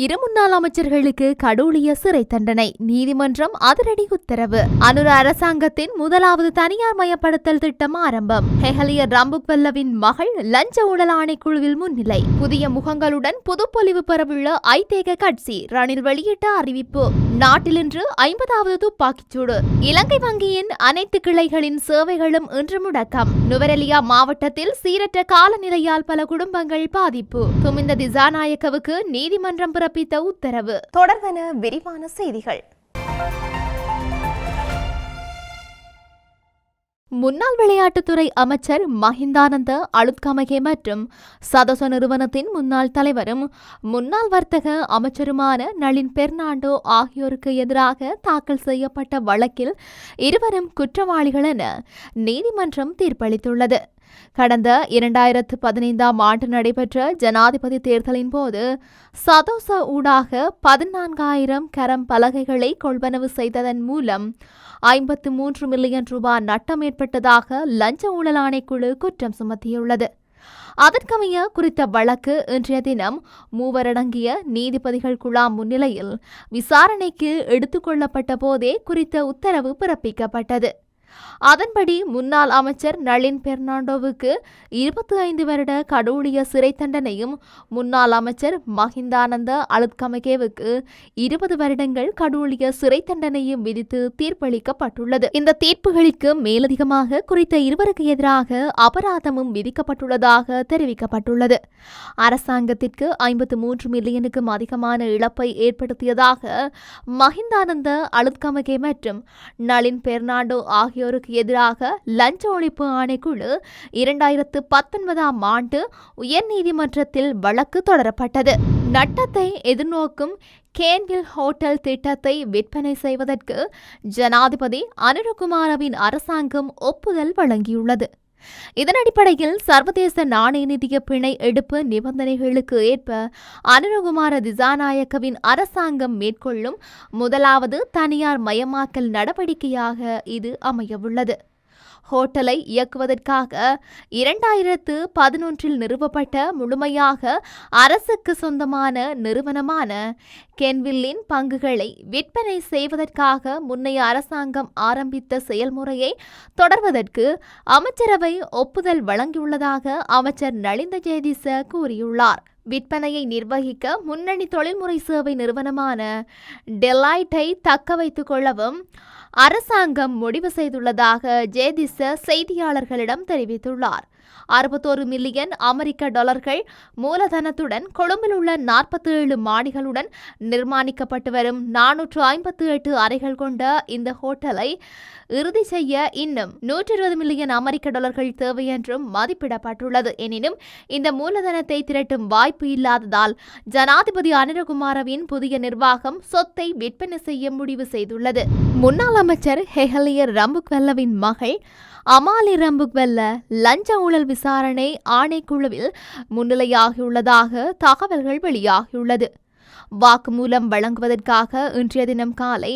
இரு முன்னாள் அமைச்சர்களுக்கு கடூழிய சிறை தண்டனை நீதிமன்றம் அதிரடி உத்தரவு. அனுர அரசாங்கத்தின் முதலாவது தனியார் மயப்படுத்தல் திட்டம் ஆரம்பம். ஹெஹலியர் ரம்புக்வெல்லவின் மகள் லஞ்ச ஊழல் ஆணைக்குழுவில் முன்னிலை. புதிய முகங்களுடன் புதுப்பொலிவு பெறவுள்ள ஐதேக கட்சி ரணில் வெளியிட்ட அறிவிப்பு. நாட்டில் இன்று ஐம்பதாவது துப்பாக்கிச்சூடு. இலங்கை வங்கியின் அனைத்து கிளைகளின் சேவைகளும் இன்று முடக்கம். நுவரெலியா மாவட்டத்தில் சீரற்ற காலநிலையால் பல குடும்பங்கள் பாதிப்பு. துமிந்த திசாநாயக்கவுக்கு நீதிமன்றம் பிறப்பித்த உத்தரவு. தொடர்வன விரிவான செய்திகள். முன்னாள் விளையாட்டுத்துறை அமைச்சர் மஹிந்தானந்த அழுத்கமகே மற்றும் சதச நிறுவனத்தின் முன்னாள் தலைவரும் முன்னாள் வர்த்தக அமைச்சருமான நளின் பெர்னாண்டோ ஆகியோருக்கு எதிராக தாக்கல் செய்யப்பட்ட வழக்கில் இருவரும் குற்றவாளிகள் என நீதிமன்றம் தீர்ப்பளித்துள்ளது. கடந்த இரண்டாயிரத்து பதினைந்தாம் ஆண்டு நடைபெற்ற ஜனாதிபதி தேர்தலின் போது சதோச ஊடாக பதினான்காயிரம் கரம் பலகைகளை கொள்வனவு செய்ததன் மூலம் ஐம்பத்து மூன்று மில்லியன் ரூபாய் நட்டம் ஏற்பட்டதாக லஞ்ச ஊழல் ஆணைக்குழு குற்றம் சுமத்தியுள்ளது. அதற்கமைய குறித்த வழக்கு இன்றைய தினம் மூவரடங்கிய நீதிபதிகள் குழாம் முன்னிலையில் விசாரணைக்கு எடுத்துக்கொள்ளப்பட்ட போதே குறித்த உத்தரவு பிறப்பிக்கப்பட்டது. அதன்படி முன்னாள் அமைச்சர் நளின் பெர்னாண்டோவுக்கு இருபத்தி ஐந்து வருட கடூழிய சிறை தண்டனையும் முன்னாள் அமைச்சர் மஹிந்தானந்த அலுத்கமகேவுக்கு இருபது வருடங்கள் கடூழிய சிறை தண்டனையும் விதித்து தீர்ப்பளிக்கப்பட்டுள்ளது. இந்த தீர்ப்புகளுக்கு மேலதிகமாக குறித்த இருவருக்கு எதிராக அபராதமும் விதிக்கப்பட்டுள்ளதாக தெரிவிக்கப்பட்டுள்ளது. அரசாங்கத்திற்கு ஐம்பத்து மூன்று மில்லியனுக்கும் அதிகமான இழப்பை ஏற்படுத்தியதாக மஹிந்தானந்த அலுத்கமகே மற்றும் நளின் பெர்னாண்டோ ஆகியோருக்கு எதிராக லஞ்ச ஒழிப்பு ஆணைக்குழு இரண்டாயிரத்து பத்தொன்பதாம் ஆண்டு உயர்நீதிமன்றத்தில் வழக்கு தொடரப்பட்டது. நட்டத்தை எதிர்நோக்கும் கேன்வில் ஹோட்டல் திட்டத்தை விற்பனை செய்வதற்கு ஜனாதிபதி அனுரகுமாரவின் அரசாங்கம் ஒப்புதல் வழங்கியுள்ளது. இதன் அடிப்படையில் சர்வதேச நாணய நிதிய பிணை எடுப்பு நிபந்தனைகளுக்கு ஏற்ப அனுரகுமார திசாநாயக்கவின் அரசாங்கம் மேற்கொள்ளும் முதலாவது தனியார் மயமாக்கல் நடவடிக்கையாக இது அமையவுள்ளது. ஹோட்டலை இயக்குவதற்காக இரண்டாயிரத்து பதினொன்றில் நிறுவப்பட்ட முழுமையாக அரசுக்கு சொந்தமான நிறுவனமான கென்வில்லின் பங்குகளை விற்பனை செய்வதற்காக முன்னைய அரசாங்கம் ஆரம்பித்த செயல்முறையை தொடர்வதற்கு அமைச்சரவை ஒப்புதல் வழங்கியுள்ளதாக அமைச்சர் நலிந்த ஜெயதிச கூறியுள்ளார். விற்பனையை நிர்வகிக்க முன்னணி தொழில்முறை சேவை நிறுவனமான டெலாய்ட்டை தக்க வைத்துக் கொள்ளவும் அரசாங்கம் முடிவு செய்துள்ளதாக ஜேதிச செய்தியாளர்களிடம் தெரிவித்துள்ளார். அறுபத்தோரு மில்லியன் அமெரிக்க டாலர்கள் மூலதனத்துடன் கொழும்பில் உள்ள நாற்பத்தி ஏழு மாடிகளுடன் நிர்மாணிக்கப்பட்டு வரும் நானூற்று ஐம்பத்தி எட்டு அறைகள் கொண்ட இந்த ஹோட்டலை இறுதி செய்ய இன்னும் நூற்றி இருபது மில்லியன் அமெரிக்க டாலர்கள் தேவை என்றும் மதிப்பிடப்பட்டுள்ளது. எனினும் இந்த மூலதனத்தை திரட்டும் வாய்ப்பு இல்லாததால் ஜனாதிபதி அனிரகுமாரவின் புதிய நிர்வாகம் சொத்தை விற்பனை செய்ய முடிவு செய்துள்ளது. முன்னாள் அமைச்சர் ஹெஹலியர் ரம்புக்வெல்லவின் மகள் அமாலி ரம்புக்வெல்ல லஞ்ச ஊழல் விசாரணை ஆணைக்குழுவில் முன்னிலையாகியுள்ளதாக தகவல்கள் வெளியாகியுள்ளது. வாக்குமூலம் வழங்குவதற்காக இன்றைய தினம் காலை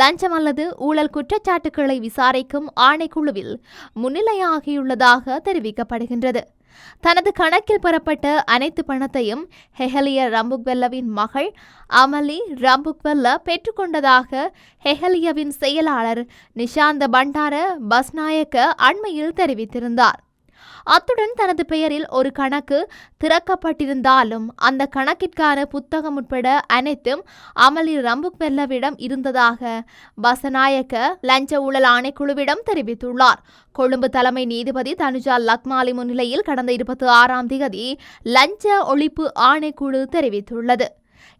லஞ்சம் அல்லது ஊழல் குற்றச்சாட்டுக்களை விசாரிக்கும் ஆணைக்குழுவில் முன்னிலையாகியுள்ளதாக தெரிவிக்கப்படுகின்றது. தனது கணக்கில் பெறப்பட்ட அனைத்து பணத்தையும் ஹெஹலிய ரம்புக்வெல்லவின் மகள் அமலி ரம்புக்வெல்ல பெற்றுக்கொண்டதாக ஹெஹலியவின் செயலாளர் நிஷாந்த பண்டார பஸ்நாயக்க அண்மையில் தெரிவித்திருந்தார். அத்துடன் தனது பெயரில் ஒரு கணக்கு திறக்கப்பட்டிருந்தாலும் அந்த கணக்கிற்கான புத்தகம் உட்பட அனைத்தும் அமலி ரம்புக்வெல்லவிடம் இருந்ததாக பசநாயக்க லஞ்ச ஊழல் ஆணைக்குழுவிடம் தெரிவித்துள்ளார். கொழும்பு தலைமை நீதிபதி தனுஜா லக்மாலி முன்னிலையில் கடந்த இருபத்தி ஆறாம் தேதி லஞ்ச ஒழிப்பு ஆணைக்குழு தெரிவித்துள்ளது.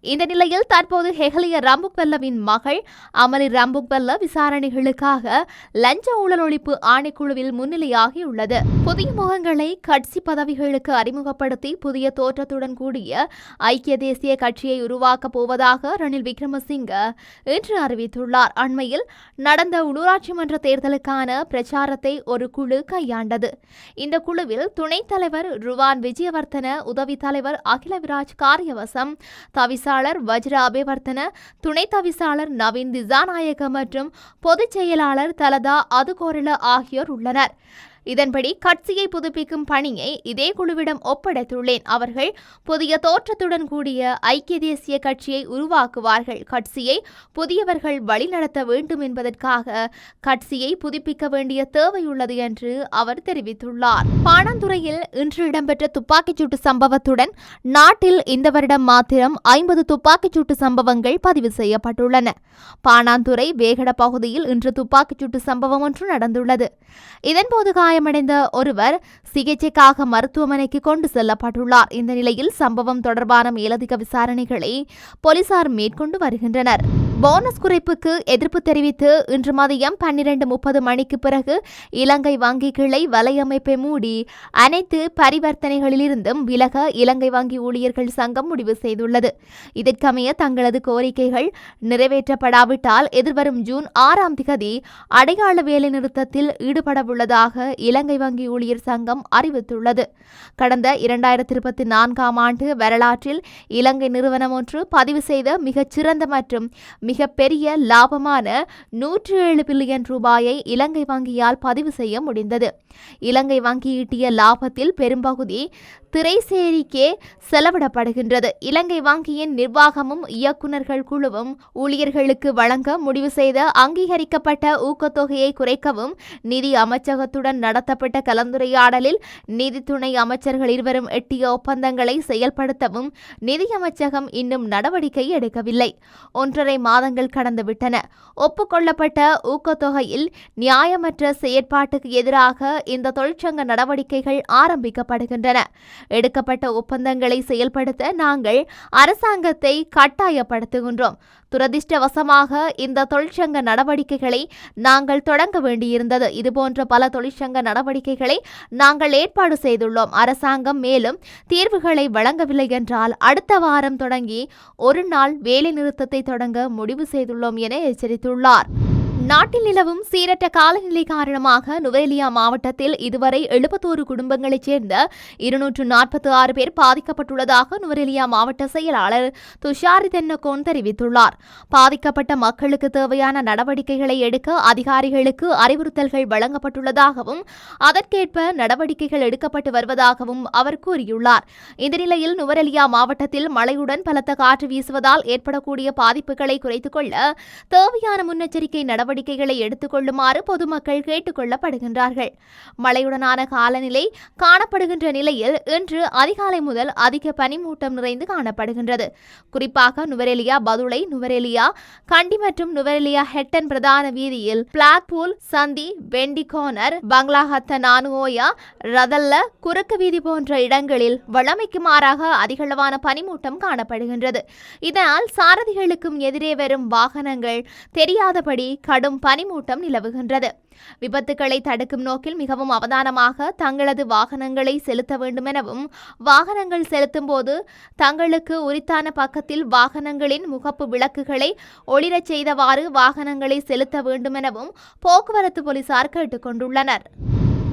இந்த நிலையில் தற்போது ஹெஹலிய ரம்புக்வெல்லவின் மகள் அமலி ரம்புக்வெல்ல விசாரணைகளுக்காக லஞ்ச ஊழல் ஒழிப்பு ஆணைக்குழுவில் முன்னிலையாகியுள்ளது. புதிய முகங்களை கட்சி பதவிகளுக்கு அறிமுகப்படுத்தி புதிய தோற்றத்துடன் கூடிய ஐக்கிய தேசிய கட்சியை உருவாக்கப் போவதாக ரணில் விக்ரமசிங்க இன்று அறிவித்துள்ளார். அண்மையில் நடந்த உள்ளூராட்சி மன்ற தேர்தலுக்கான பிரச்சாரத்தை ஒரு குழு கையாண்டது. இந்த குழுவில் துணைத் தலைவர் ருவான் விஜயவர்த்தன உதவி தலைவர் அகில விராஜ் காரியவசம் தவிசாளர் வஜ்ர அபிவர்த்தன துணை தவிசாளர் நவீன் திசாநாயக மற்றும் பொதுச் செயலாளர் தலதா அதுகோரில ஆகியோர் உள்ளனர். இதன்படி கட்சியை புதுப்பிக்கும் பணியை இதே குழுவிடம் ஒப்படைத்துள்ளேன். அவர்கள் புதிய தோற்றத்துடன் கூடிய ஐக்கிய தேசிய கட்சியை உருவாக்குவார்கள். கட்சியை புதியவர்கள் வழிநடத்த வேண்டும் என்பதற்காக கட்சியை புதுப்பிக்க வேண்டிய தேவையுள்ளது என்று அவர் தெரிவித்துள்ளார். பாணந்துறையில் இன்று இடம்பெற்ற துப்பாக்கிச்சூட்டு சம்பவத்துடன் நாட்டில் இந்த வருடம் மாத்திரம் ஐம்பது துப்பாக்கிச்சூட்டு சம்பவங்கள் பதிவு செய்யப்பட்டுள்ளன. பாணாந்துறை வேகட பகுதியில் இன்று துப்பாக்கிச்சூட்டு சம்பவம் ஒன்று நடந்துள்ளது. இதன்போது காய காயமடைந்த ஒருவர் சிகிச்சைக்காக மருத்துவமனைக்கு கொண்டு செல்லப்பட்டுள்ளார். இந்த நிலையில் சம்பவம் தொடர்பான மேலதிக விசாரணைகளை போலீசார் மேற்கொண்டு வருகின்றனர். போனஸ் குறைப்புக்கு எதிர்ப்பு தெரிவித்து இன்று மதியம் பன்னிரண்டு முப்பது மணிக்கு பிறகு இலங்கை வங்கி கிளை வலையமைப்பை மூடி அனைத்து பரிவர்த்தனைகளிலிருந்தும் விலக இலங்கை வங்கி ஊழியர்கள் சங்கம் முடிவு செய்துள்ளது. இதற்கமைய தங்களது கோரிக்கைகள் நிறைவேற்றப்படாவிட்டால் எதிர்வரும் ஜூன் ஆறாம் திகதி அடையாள வேலைநிறுத்தத்தில் ஈடுபடவுள்ளதாக இலங்கை வங்கி ஊழியர் சங்கம் அறிவித்துள்ளது. கடந்த இரண்டாயிரத்தி இருபத்தி நான்காம் ஆண்டு வரலாற்றில் இலங்கை நிறுவனம் ஒன்று பதிவு செய்த மிகச்சிறந்த மற்றும் மிகப்பெரிய லாபமான நூற்று ஏழு பில்லியன் ரூபாயை இலங்கை வங்கியால் பதிவு செய்ய முடிந்தது. இலங்கை வங்கி ஈட்டிய லாபத்தில் பெரும்பகுதி திரைசேரிக்கே செலவிடப்படுகின்றது. இலங்கை வங்கியின் நிர்வாகமும் இயக்குநர்கள் குழுவும் ஊழியர்களுக்கு வழங்க முடிவு செய்த அங்கீகரிக்கப்பட்ட ஊக்கத்தொகையை குறைக்கவும் நிதி அமைச்சகத்துடன் நடத்தப்பட்ட கலந்துரையாடலில் நிதி துணை அமைச்சர்கள் இருவரும் எட்டிய ஒப்பந்தங்களை செயல்படுத்தவும் நிதி அமைச்சகம் இன்னும் நடவடிக்கை எடுக்கவில்லை. ஒன்றரை மாதங்கள் கடந்துவிட்டன. ஒப்புக்கொள்ளப்பட்ட ஊக்கத்தொகையில் நியாயமற்ற செயற்பாட்டுக்கு எதிராக இந்த தொழிற்சங்க நடவடிக்கைகள் ஆரம்பிக்கப்படுகின்றன. எடுக்கப்பட்ட ஒப்பந்தங்களை செயல்படுத்த நாங்கள் அரசாங்கத்தை கட்டாயப்படுத்துகின்றோம். துரதிர்ஷ்டவசமாக இந்த தொழிற்சங்க நடவடிக்கைகளை நாங்கள் தொடங்க வேண்டியிருந்தது. இதுபோன்ற பல தொழிற்சங்க நடவடிக்கைகளை நாங்கள் ஏற்பாடு செய்துள்ளோம். அரசாங்கம் மேலும் தீர்வுகளை வழங்கவில்லை என்றால் அடுத்த வாரம் தொடங்கி ஒரு நாள் வேலைநிறுத்தத்தை தொடங்க முடிவு செய்துள்ளோம் என எச்சரித்துள்ளார். நாட்டில் நிலவும் சீரற்ற காலநிலை காரணமாக நுவேலியா மாவட்டத்தில் இதுவரை எழுபத்தோரு குடும்பங்களைச் சேர்ந்த இருநூற்று நாற்பத்தி ஆறு பேர் பாதிக்கப்பட்டுள்ளதாக நுவரெலியா மாவட்ட செயலாளர் துஷாரி தென்னகோன் தெரிவித்துள்ளார். பாதிக்கப்பட்ட மக்களுக்கு தேவையான நடவடிக்கைகளை எடுக்க அதிகாரிகளுக்கு அறிவுறுத்தல்கள் வழங்கப்பட்டுள்ளதாகவும் அதற்கேற்ப நடவடிக்கைகள் எடுக்கப்பட்டு வருவதாகவும் அவர் கூறியுள்ளார். இந்த நிலையில் நுவரெலியா மாவட்டத்தில் மழையுடன் பலத்த காற்று வீசுவதால் ஏற்படக்கூடிய பாதிப்புகளை குறைத்துக் கொள்ள தேவையான முன்னெச்சரிக்கை நடவடிக்கைகளை எடுத்துக்கொள்ளுமாறு பொதுமக்கள் கேட்டுக் கொள்ளப்படுகின்றார்கள் மழையுடனான காலநிலை காணப்படுகின்ற நிலையில் இன்று அதிகாலை முதல் அதிக பனிமூட்டம் நிறைந்து காணப்படுகின்றது. குறிப்பாக நுவரெலியா பதுளை நுவரெலியா கண்டி மற்றும் நுவரெலியா ஹெட்டன் பிரதான வீதியில் பிளாக்பூல் சந்தி வெண்டிகோனர் பங்களாஹத்த நானுஓயா ரதல்ல குறுக்கு வீதி போன்ற இடங்களில் வளமைக்கு மாறாக அதிகளவான பனிமூட்டம் காணப்படுகின்றது. இதனால் சாரதிகளுக்கும் எதிரே வரும் வாகனங்கள் தெரியாதபடி கடும் பனிமூட்டம் நிலவுகின்றது. விபத்துக்களை தடுக்கும் நோக்கில் மிகவும் அவதானமாக தங்களது வாகனங்களை செலுத்த வேண்டுமெனவும் வாகனங்கள் செலுத்தும் போது தங்களுக்கு உரித்தான பக்கத்தில் வாகனங்களின் முகப்பு விளக்குகளை ஒளிரச் செய்தவாறு வாகனங்களை செலுத்த வேண்டுமெனவும் போக்குவரத்து போலீசார் கேட்டுக்கொண்டுள்ளனர்.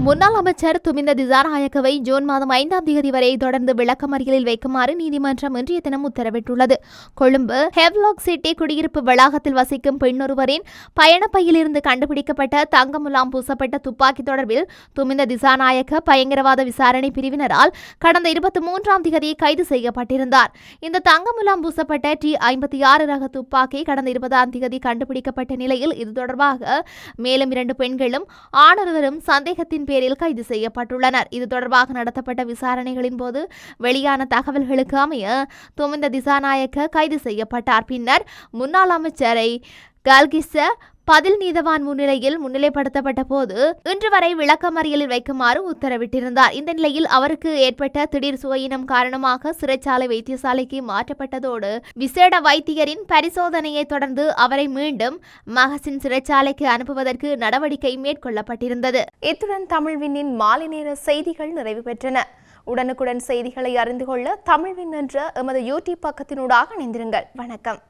முன்னாள் அமைச்சர் துமிந்த திசாநாயக்கவை ஜூன் மாதம் ஐந்தாம் தேதி வரை தொடர்ந்து விளக்கமறியலில் வைக்குமாறு நீதிமன்றம் இன்றைய தினம் உத்தரவிட்டுள்ளது. கொழும்பு ஹெவ்லாக் சிட்டி குடியிருப்பு வளாகத்தில் வசிக்கும் பெண்ணொருவரின் பயணப்பையிலிருந்து கண்டுபிடிக்கப்பட்ட தங்க முலாம் பூசப்பட்ட துப்பாக்கி தொடர்பில் துமிந்த திசாநாயக்க பயங்கரவாத விசாரணை பிரிவினரால் கடந்த இருபத்தி மூன்றாம் தேதி கைது செய்யப்பட்டிருந்தார். இந்த தங்க முலாம் பூசப்பட்ட டி ஐம்பத்தி ஆறு ரக துப்பாக்கி கடந்த இருபதாம் தேதி கண்டுபிடிக்கப்பட்ட நிலையில் இது தொடர்பாக மேலும் இரண்டு பெண்களும் ஆணொருவரும் சந்தேகத்தின் பேரில் கைது செய்யப்பட்டுள்ளனர். இது தொடர்பாக நடத்தப்பட்ட விசாரணைகளின் போது வெளியான தகவல்களுக்கு அமைய துமிந்த திசாநாயக்க கைது செய்யப்பட்டார். பின்னர் முன்னாள் அமைச்சரை கல்கிச பதில் நீதவான் முன்னிலையில் முன்னிலைப்படுத்தப்பட்ட போது இன்று வரை விளக்கமறியலில் வைக்குமாறு உத்தரவிட்டிருந்தார். இந்த நிலையில் அவருக்கு ஏற்பட்ட திடீர் சுவையினம் காரணமாக சிறைச்சாலை வைத்தியசாலைக்கு மாற்றப்பட்டதோடு விசேட வைத்தியரின் பரிசோதனையை தொடர்ந்து அவரை மீண்டும் மகசின் சிறைச்சாலைக்கு அனுப்புவதற்கு நடவடிக்கை மேற்கொள்ளப்பட்டிருந்தது. இத்துடன் தமிழ்வினின் மாலை நேர செய்திகள் நிறைவு பெற்றன. உடனுக்குடன் செய்திகளை அறிந்து கொள்ள தமிழ்வின் என்ற எமது யூடியூப் பக்கத்தினூடாக இணைந்திருங்கள். வணக்கம்.